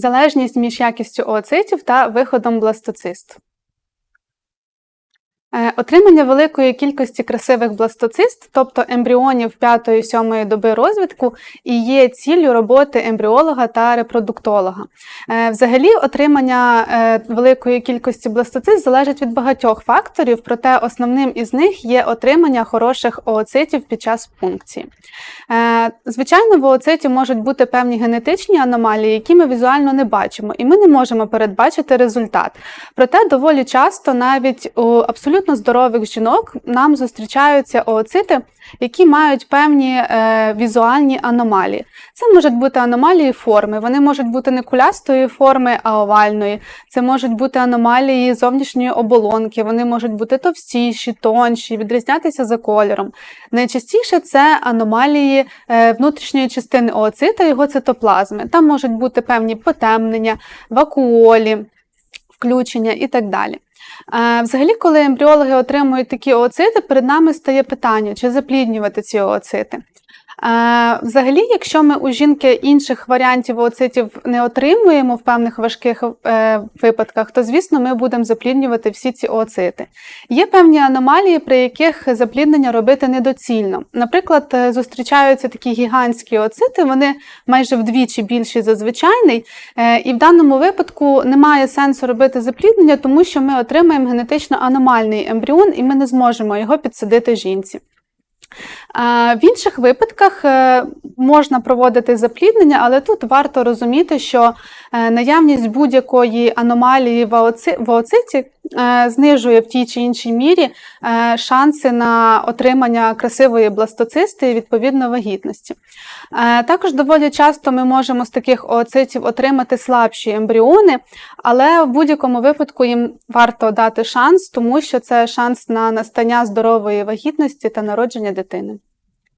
Залежність між якістю ооцитів та виходом бластоцисту. Е, Отримання великої кількості красивих бластоцист, тобто ембріонів 5-7 доби розвитку, і є ціллю роботи ембріолога та репродуктолога. Е, Взагалі, отримання е, великої кількості бластоцист залежить від багатьох факторів, проте основним із них є отримання хороших ooцитів під час пункції. Звичайно, в ooциті можуть бути певні генетичні аномалії, які ми візуально не бачимо, і ми не можемо передбачити результат. Проте доволі часто навіть у абсолютно здорових жінок нам зустрічаються ooцити, які мають певні е, візуальні аномалії. Це можуть бути аномалії форми, вони можуть бути не кулястої форми, а овальної. Це можуть бути аномалії зовнішньої оболонки, вони можуть бути товстіші, тонші, відрізнятися за кольором. Найчастіше це аномалії е, внутрішньої частини ooцита, його цитоплазми. Там можуть бути певні потемнення, вакуолі, включення і так далі. Взагалі, коли ембріологи отримують такі ооцити, перед нами стає питання, чи запліднювати ці ooцити. Взагалі, якщо ми у жінки інших варіантів ooцитів не отримуємо в певних важких е, випадках, то звісно ми будемо запліднювати всі ці ooцити. Є певні аномалії, при яких запліднення робити недоцільно. Наприклад, е, зустрічаються такі гігантські ooцити, вони майже вдвічі більші за звичайний, е, і в даному випадку немає сенсу робити запліднення, тому що ми отримаємо генетично аномальний ембріон, і ми не зможемо його підсадити жінці. В інших випадках е, можна проводити запліднення, але тут варто розуміти, що е, наявність будь-якої аномалії в ooci- в ooциті е, знижує в тій чи іншій мірі е, шанси на отримання красивої бластоцисти і відповідно вагітності. Е, Також доволі часто ми можемо з таких ooцитів отримати слабші ембріони, але в будь-якому випадку їм варто дати шанс, тому що це шанс на настання здорової вагітності та народження дитини.